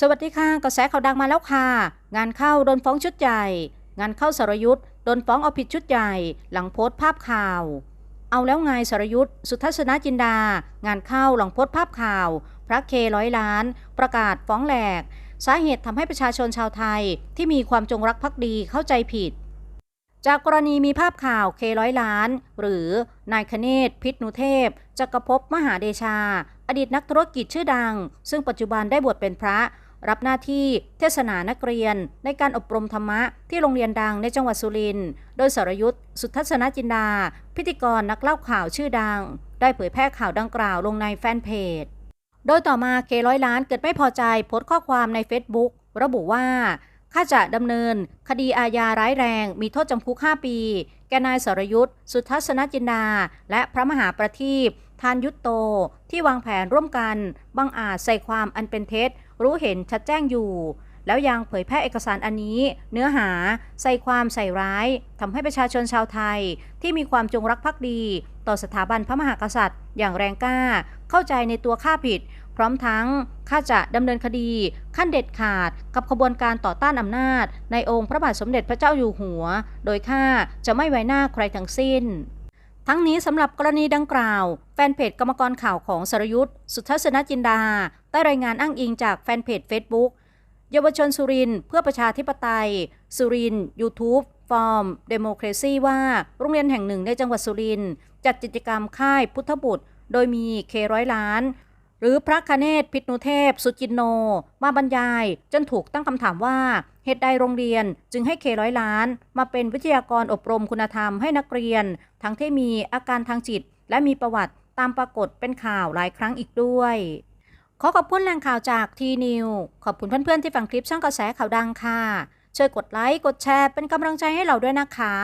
สวัสดีค่ะกระแสข่าวดังมาแล้วค่ะ งานเข้าโดนฟ้องชุดใหญ่ งานเข้าสรยุทธ์โดนฟ้องเอาผิดชุดใหญ่ หลังโพสต์ภาพข่าว เอาแล้วไงสรยุทธ์สุทัศนจินดา งานเข้าหลังโพสต์ภาพข่าว พระเคร้อยล้าน ประกาศฟ้องแหลก สาเหตุทำให้ประชาชนชาวไทยที่มีความจงรักภักดีเข้าใจผิด จากกรณีมีภาพข่าวเคร้อยล้าน หรือนายคเนศพิษนุเทพจักรภพมหาเดชา อดีตนักธุรกิจชื่อดัง ซึ่งปัจจุบันได้บวชเป็นพระ รับหน้าที่เทศนานักเรียน ในการอบรมธรรมะที่โรงเรียนดังในจังหวัดสุรินทร์โดยสรยุทธ์สุทัศนจินดา พิธีกรนักเล่าข่าวชื่อดัง ได้เผยแพร่ข่าวดังกล่าวลงในแฟนเพจ โดยต่อมาเคร้อยล้านเกิดไม่พอใจโพสต์ข้อความใน Facebook ระบุว่า ข้าจะดำเนิน คดีอาญาร้ายแรง มีโทษจำคุก 5 ปี แกนายสรยุทธ์สุทัศนจินดา และพระมหาประทีปทานยุตโต ที่วางแผนร่วมกัน บังอาจใส่ความอันเป็นเท็จ รู้เห็นชัดแจ้งอยู่ แล้วยังเผยแพร่เอกสารอันนี้ เนื้อหาใส่ความใส่ร้ายทำให้ประชาชนชาวไทย ที่มีความจงรักภักดี ต่อสถาบันพระมหากษัตริย์ อย่างแรงกล้า เข้าใจในตัวข้าผิด พร้อมทั้งข้าจะดำเนินคดีขั้นเด็ดขาดกับขบวนการต่อต้านอำนาจ ในองค์พระบาทสมเด็จพระเจ้าอยู่หัว โดยข้าจะไม่ไว้หน้าใครทั้งสิ้น ทั้งนี้สำหรับกรณีดังกล่าว แฟนเพจกรรมกรข่าวของสรยุทธ์สุทัศนจินดา ได้รายงานอ้างอิงจากแฟนเพจ Facebook เยาวชนสุรินเพื่อประชาธิปไตย สุรินทร์ YouTube ฟอร์มเดโมครซีว่าโรงเรียนแห่งหนึ่งในจังหวัดสุรินจัดกิจกรรมค่ายพุทธบุตร โดยมีเคร้อยล้าน หรือพระคเนศพิษนุเทพ สุจินโน มาบรรยาย จนถูกตั้งคำถามว่าเหตุใดโรงเรียนจึงให้เคร้อยล้าน มาเป็นวิทยากรอบรมคุณธรรมให้นักเรียน ทั้งที่มีอาการทางจิต และมีประวัติตามปรากฏเป็นข่าวหลายครั้งอีกด้วย ขอขอบคุณแหล่งข่าวจากทีนิวขอบคุณเพื่อนๆที่ฟังคลิปช่องกระแสข่าวดังค่ะช่วยกดไลค์กดแชร์เป็นกำลังใจให้เราด้วยนะคะ